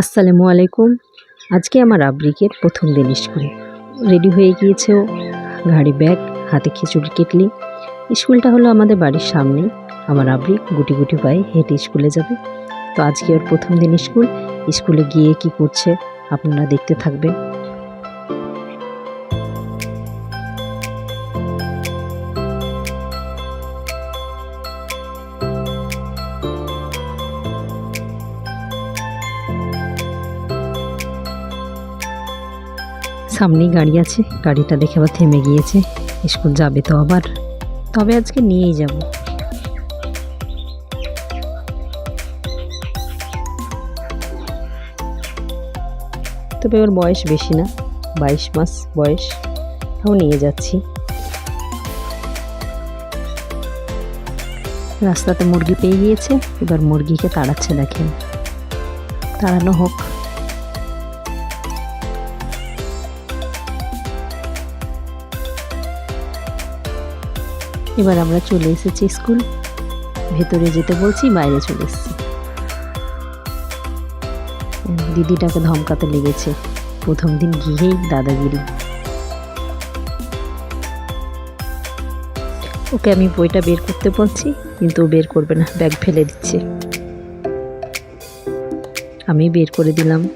আসসালামু আলাইকুম। আজকে আমার আব্রিকের প্রথম দিন স্কুল। রেডি হয়ে গিয়েছে ঘাড়ি ব্যাগ, হাতে খিচুড়ি কেটলি। স্কুলটা হলো আমাদের বাড়ির সামনে আমার আব্রিক গুটি গুটি পায়ে হেঁটে স্কুলে যাবে। তো আজকে ওর প্রথম দিন স্কুল। স্কুলে গিয়ে কি করছে আপনারা দেখতে থাকবেন। সামনেই গাড়ি আছে। গাড়িটা দেখে আবার থেমে গিয়েছে। স্কুল যাবে তো আবার। তবে আজকে নিয়েই যাব। তবে ওর বয়স বেশি না। বাইশ মাস বয়স। তাও নিয়ে যাচ্ছি। রাস্তাতে মুরগি পেয়ে গিয়েছে। এবার মুরগিকে তাড়াচ্ছে দেখেন তাড়ানো হোক। এবার আমরা চলে এসেছি স্কুল। ভেতরে যেতে বলছি, বাইরে চলে এসেছি। দিদিটাকে ধমকাতে লেগেছে। প্রথম দিন গিয়েই দাদাগিরি। ওকে আমি বইটা বের করতে বলছি, কিন্তু ও বের করবে না, ব্যাগ ফেলে দিচ্ছে। আমি বের করে দিলাম।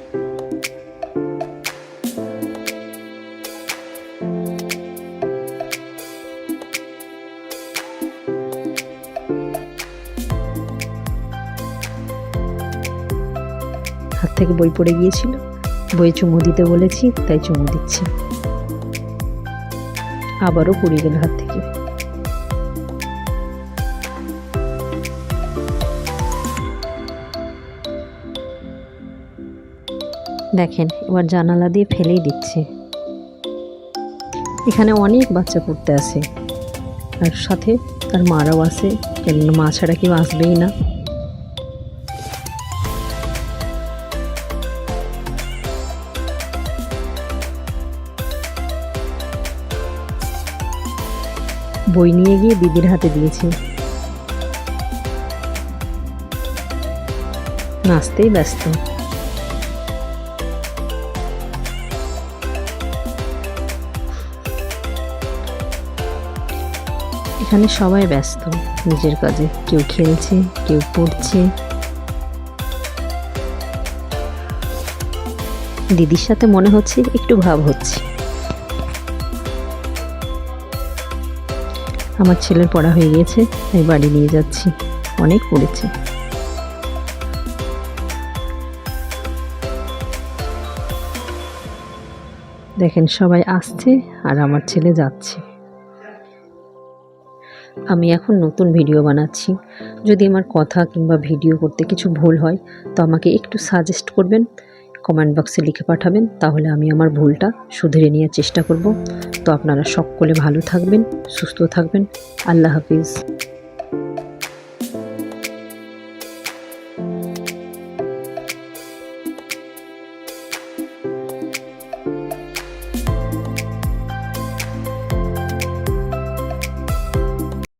হাত থেকে বই পড়ে গিয়েছিল। বই চুমু দিতে বলেছি, তাই চুমু দিচ্ছি। আবারও পড়ে গেল হাত থেকে। দেখেন, এবার জানালা দিয়ে ফেলেই দিচ্ছে। এখানে অনেক বাচ্চা পড়তে আসে আর সাথে তার মারাও আসে কেননা মা ছাড়া কেউ আসবেই না। বই নিয়ে গিয়ে দিদির হাতে দিয়েছে। নাচতেই ব্যস্ত। এখানে সবাই ব্যস্ত, নিজের কাজে। কেউ খেলছে, কেউ পড়ছে। দিদির সাথে মনে হচ্ছে একটু ভাব হচ্ছে। আমার ছেলের পড়া হয়ে গিয়েছে, তাই বাড়ি নিয়ে যাচ্ছি। অনেক পড়েছে। দেখেন, সবাই আসছে আর আমার ছেলে যাচ্ছে। আমি এখন নতুন ভিডিও বানাচ্ছি। যদি আমার কথা কিংবা ভিডিও করতে কিছু ভুল হয়, তো আমাকে একটু সাজেস্ট করবেন। কমেন্ট বক্সে লিখে পাঠাবেন, তাহলে আমি আমার ভুলটা শুধরে নেওয়ার চেষ্টা করব। তো আপনারা সকলে ভালো থাকবেন, সুস্থ থাকবেন। আল্লাহ হাফিজ।